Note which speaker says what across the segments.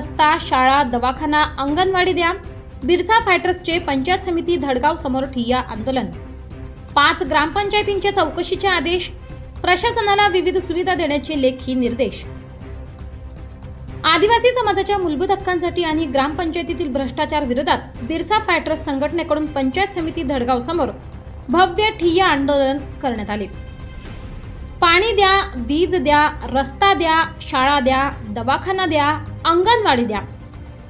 Speaker 1: रस्ता शाळा दवाखाना अंगणवाडी द्या. बिरसा फायटर्सचे पंचायत समिती धडगाव समोर ठिय्या आंदोलन. पाच ग्रामपंचायतींच्या चौकशीचे आदेश. प्रशासनाला विविध सुविधा देण्याचे लेखी निर्देश. आदिवासी समाजाच्या मूलभूत हक्कांसाठी आणि ग्रामपंचायतीतील भ्रष्टाचार विरोधात बिरसा फायटर्स संघटनेकडून पंचायत समिती धडगाव समोर भव्य ठिय्या आंदोलन करण्यात आले. पाणी द्या वीज द्या रस्ता द्या शाळा द्या दवाखाना द्या अंगणवाडी द्या.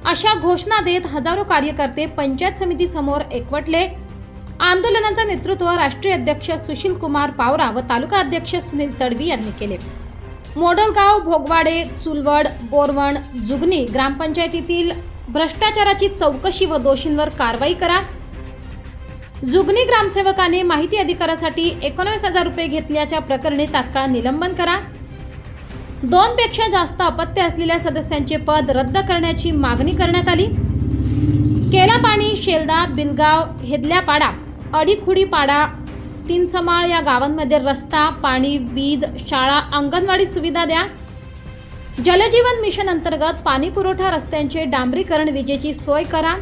Speaker 1: अशा घोषणा देत हजारो कार्यकर्ते पंचायत समिती समोर एकवटले. आंदोलनाचं नेतृत्व राष्ट्रीय अध्यक्ष सुशील कुमार पावरा व तालुका अध्यक्ष सुनील तडवी यांनी केले. मोडलगाव भोगवाडे चुलवड बोरवण जुगनी ग्रामपंचायतीतील भ्रष्टाचाराची चौकशी व दोषींवर कारवाई करा. जुगनी ग्रामसेवकाने माहिती अधिकारासाठी एकोणवीस हजार रुपये घेतल्याच्या प्रकरणी तात्काळ निलंबन करा. दोन पेक्षा जास्त अपत्य असलेल्या सदस्यांचे पद रद्द करण्याची मागणी करण्यात आली. केलापाणी शेलदा बिलगाव हेदल्यापाडा अडीखुडीपाडा तीनसमाळ या गावांमध्ये रस्ता पाणी वीज शाळा अंगणवाडी सुविधा द्या. जलजीवन मिशन अंतर्गत पाणी पुरवठा रस्त्यांचे डांबरीकरण विजेची सोय करा.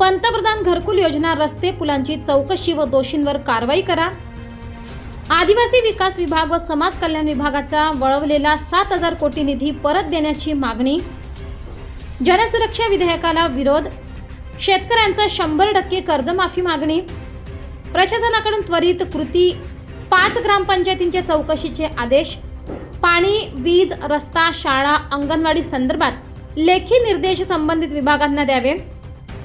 Speaker 1: पंतप्रधान घरकुल योजना रस्ते पुलांची चौकशी व दोषींवर कारवाई करा. आदिवासी विकास विभाग व समाज कल्याण विभागाचा वळवलेला सात हजार कोटी निधी परत देण्याची मागणी. जनसुरक्षा विधेयकाला विरोध. शेतकऱ्यांचा शंभर टक्के कर्जमाफी मागणी. प्रशासनाकडून त्वरित कृती. पाच ग्रामपंचायतींच्या चौकशीचे आदेश. पाणी वीज रस्ता शाळा अंगणवाडी संदर्भात लेखी निर्देश संबंधित विभागांना द्यावे.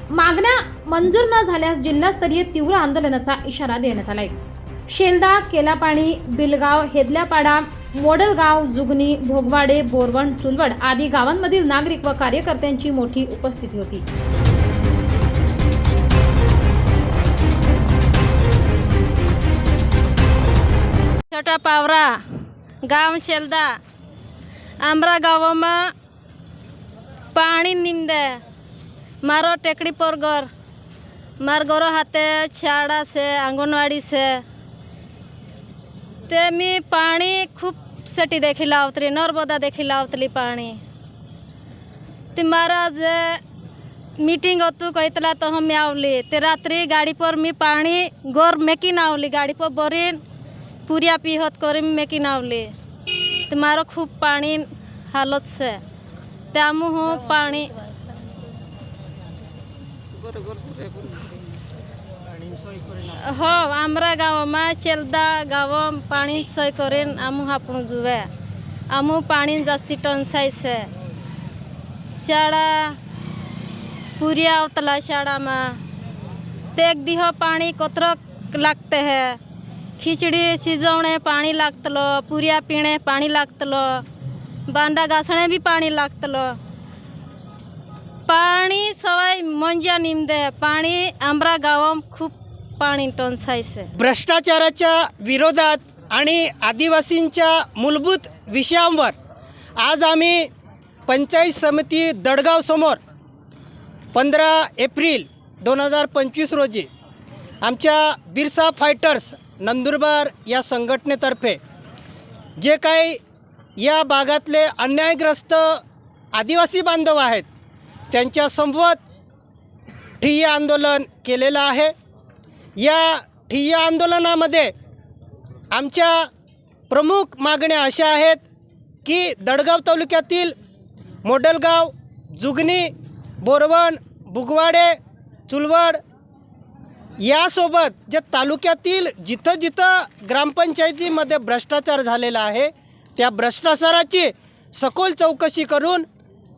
Speaker 1: मागण्या मंजूर न झाल्यास जिल्हास्तरीय तीव्र आंदोलनाचा इशारा देण्यात आला आहे शेलदा केलापाणी बिलगाव हेदल्यापाडा मोडलगाव जुगनी भोगवाडे बोरवण चुलवड आदी गावांमधील नागरिक व कार्यकर्त्यांची मोठी उपस्थिती होती.
Speaker 2: छोटा पावरा गाव शेलदा आमरा गावामा पाणी निंद मारो टेकडी पर मार गोरो हाते शाळा से अंगणवाडी से ते मी पाणी खूपसाठी देखील लावतली नर्मदा देखील लावतली पाणी. ते महाराज मीटिंग होतो कहतला तो हम आवली. ते रात्री गाडीपर मी पाणी गोर मेकीन आवली गाडीपर बरीन पुऱ्या पिहत करून मेकीन आवली ते मारो खूप पाणी हालत से. त्यामुळं पाणी हो आम्रा गाव मेलदा गाव पाणी सय करेन आमू हापणू जुवे आमू पाणी जास्ती टंचाय से शाळा पुर्या उतला शाळा मा ते दिह पाणी कोत्र लागते हे. खिचडी शिजवणे पाणी लागतलो पुर्या पिणे पाणी लागतलो बांडा घासणे बी पाणी लागतलो. पाणी सवाय मंजा निमदे पाणी आमरा गावाम खूप पाणी टंचाई છે
Speaker 3: भ्रष्टाचाराच्या विरोधात आणि आदिवासींच्या मूलभूत विषयांवर आज आम्ही पंचायत समिती दडगावसमोर पंधरा एप्रिल दोन हजार पंचवीस रोजी आमच्या बिरसा फायटर्स नंदुरबार या संघटनेतर्फे जे काही या भागातले अन्यायग्रस्त आदिवासी बांधव आहेत त्यांच्यासमवत ठिय्या आंदोलन केलेलं आहे. या ठिय्या आंदोलनामध्ये आमच्या प्रमुख मागण्या अशा आहेत की दडगाव तालुक्यातील मोडलगाव जुगनी बोरवण बुगवाडे चुलवड यासोबत जे तालुक्यातील जिथं जिथं ग्रामपंचायतीमध्ये भ्रष्टाचार झालेला आहे त्या भ्रष्टाचाराची सखोल चौकशी करून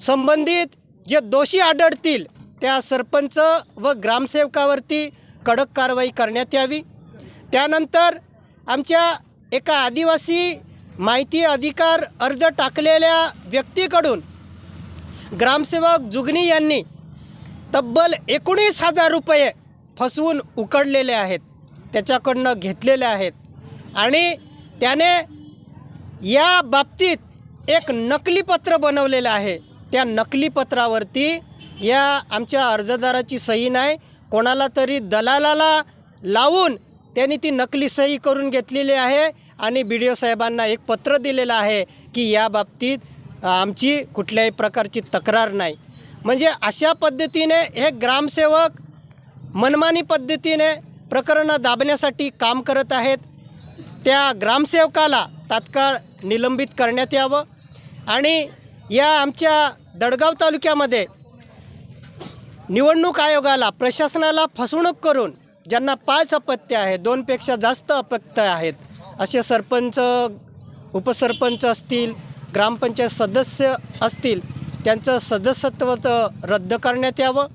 Speaker 3: संबंधित जे दोषी आढळतील त्या सरपंच व ग्रामसेवकावरती कडक कारवाई करण्यात यावी. त्यानंतर आमच्या एका आदिवासी माहिती अधिकार अर्ज टाकलेल्या व्यक्तीकडून ग्रामसेवक जुगनी यांनी तब्बल एकोणीस हजार रुपये फसवून उकडलेले आहेत त्याच्याकडनं घेतलेले आहेत आणि त्याने या बाबतीत एक नकली पत्र बनवलेलं आहे. त्या नकली पत्रावरती या आमच्या अर्जदाराची सही नाही. कोणाला तरी दलालाला लावून त्यांनी ती नकली सही करून घेतलेली आहे आणि बी डी ओ साहेबांना एक पत्र दिलेलं आहे की या बाबतीत आमची कुठल्याही प्रकारची तक्रार नाही. म्हणजे अशा पद्धतीने हे ग्रामसेवक मनमानी पद्धतीने प्रकरणं दाबण्यासाठी काम करत आहेत. त्या ग्रामसेवकाला तात्काळ निलंबित करण्यात यावं आणि या आमच्या दडगाव तालुक्यामध्ये निवडणूक आयोगाला प्रशासनाला फसवणूक करून ज्यांना पाच अपत्य आहे दोनपेक्षा जास्त अपत्य आहेत असे सरपंच उपसरपंच असतील ग्रामपंचायत सदस्य असतील त्यांचं सदस्यत्व रद्द करण्यात यावं.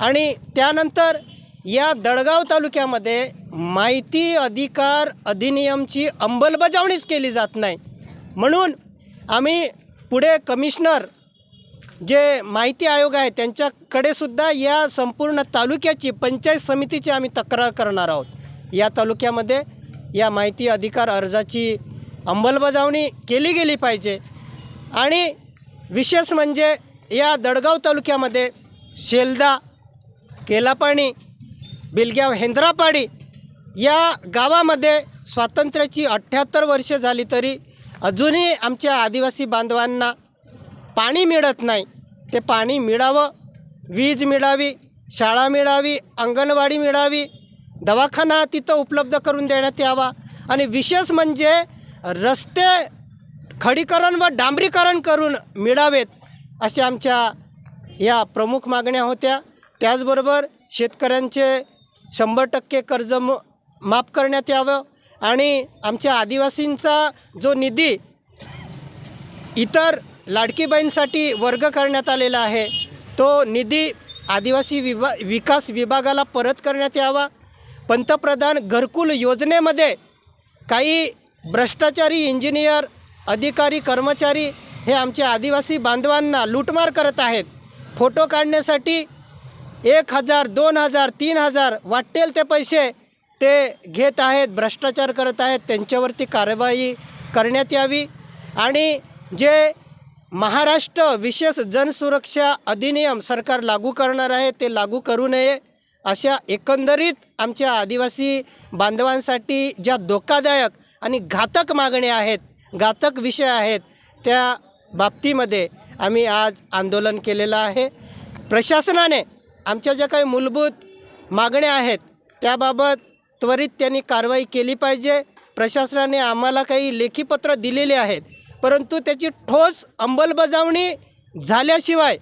Speaker 3: आणि त्यानंतर या दडगाव तालुक्यामध्ये माहिती अधिकार अधिनियमची अंमलबजावणीच केली जात नाही. म्हणून आम्ही पुढे कमिशनर जे माहिती आयोग आहे त्यांच्याकडे सुद्धा या संपूर्ण तालुक्याची पंचायत समितीची आम्ही तक्रार करणार आहोत. या तालुक्यामध्ये या माहिती अधिकार अर्जाची अंमलबजावणी केली गेली पाहिजे. आणि विशेष म्हणजे या दडगाव तालुक्यामध्ये शेलदा केलापाणी बिलग्याव हेंद्रापाडी या गावामध्ये स्वातंत्र्याची अठ्ठ्याहत्तर वर्षे झाली तरी अजूनही आमच्या आदिवासी बांधवांना पाणी मिळत नाही. ते पाणी मिळावं वीज मिळावी शाळा मिळावी अंगणवाडी मिळावी दवाखाना तिथं उपलब्ध करून देण्यात यावा. आणि विशेष म्हणजे रस्ते खडीकरण व डांबरीकरण करून मिळावेत अशा आमच्या या प्रमुख मागण्या होत्या. त्याचबरोबर शेतकऱ्यांचे शंभर टक्के कर्ज म माफ करण्यात यावं. आणि आमच्या आदिवासींचा जो निधी इतर लाडकीबाईंसाठी वर्ग करण्यात आलेला आहे तो निधी आदिवासी विभा विकास विभागाला परत करण्यात यावा. पंतप्रधान घरकुल योजनेमध्ये काही भ्रष्टाचारी इंजिनियर अधिकारी कर्मचारी हे आमच्या आदिवासी बांधवांना लूटमार करत आहेत. फोटो काढण्यासाठी एक हजार दोन हजार तीन हजार वाटेल ते पैसे ते घेत आहेत भ्रष्टाचार करत आहेत त्यांच्यावरती कारवाई करण्यात यावी. आणि जे महाराष्ट्र विशेष जनसुरक्षा अधिनियम सरकार लागू करणार आहे ते लागू करू नये अशा एकंदरीत आमच्या आदिवासी बांधवांसाठी ज्या धोकादायक आणि घातक मागण्या आहेत घातक विषय आहेत त्या बाबतीमध्ये आम्ही आज आंदोलन केलेलं आहे. प्रशासनाने आमच्या ज्या काही मूलभूत मागण्या आहेत त्याबाबत त्वरित त्यांनी कारवाई केली पाहिजे. प्रशासनाने आम्हाला काही लेखीपत्र दिलेले आहेत. परंतु त्याची ठोस अंमलबजावणी झाल्याशिवाय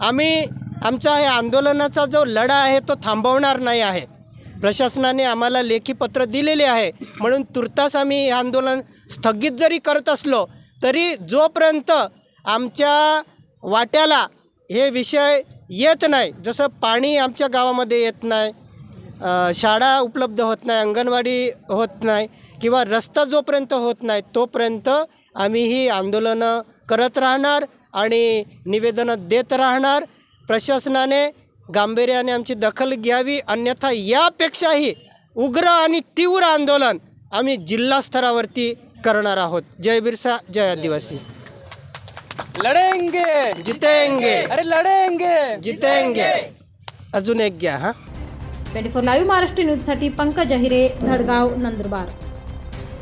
Speaker 3: आम्ही आमचा हे आंदोलनाचा जो लढा आहे तो थांबवणार नाही आहे. प्रशासनाने आम्हाला लेखीपत्र दिलेले आहे. म्हणून तुर्तास आम्ही हे आंदोलन स्थगित जरी करत असलो तरी जोपर्यंत आमच्या वाट्याला हे विषय येत नाही जसं पाणी आमच्या गावामध्ये येत नाही शाळा उपलब्ध होत नाही अंगणवाडी होत नाही किंवा रस्ता जोपर्यंत होत नाही तोपर्यंत आम्ही ही आंदोलनं करत राहणार आणि निवेदनं देत राहणार. प्रशासनाने गांभीर्याने आमची दखल घ्यावी अन्यथा यापेक्षाही उग्र आणि तीव्र आंदोलन आम्ही जिल्हा स्तरावरती करणार आहोत. जय बिरसा जय आदिवासी.
Speaker 4: लड़ेंगे
Speaker 3: जितेंगे.
Speaker 4: अरे लड़ेंगे
Speaker 3: जितेंगे. अजून एक घ्या हां.
Speaker 1: ट्वेंटी फोर लाईव्ह महाराष्ट्र न्यूजसाठी पंकज अहिरे धडगाव नंदुरबार.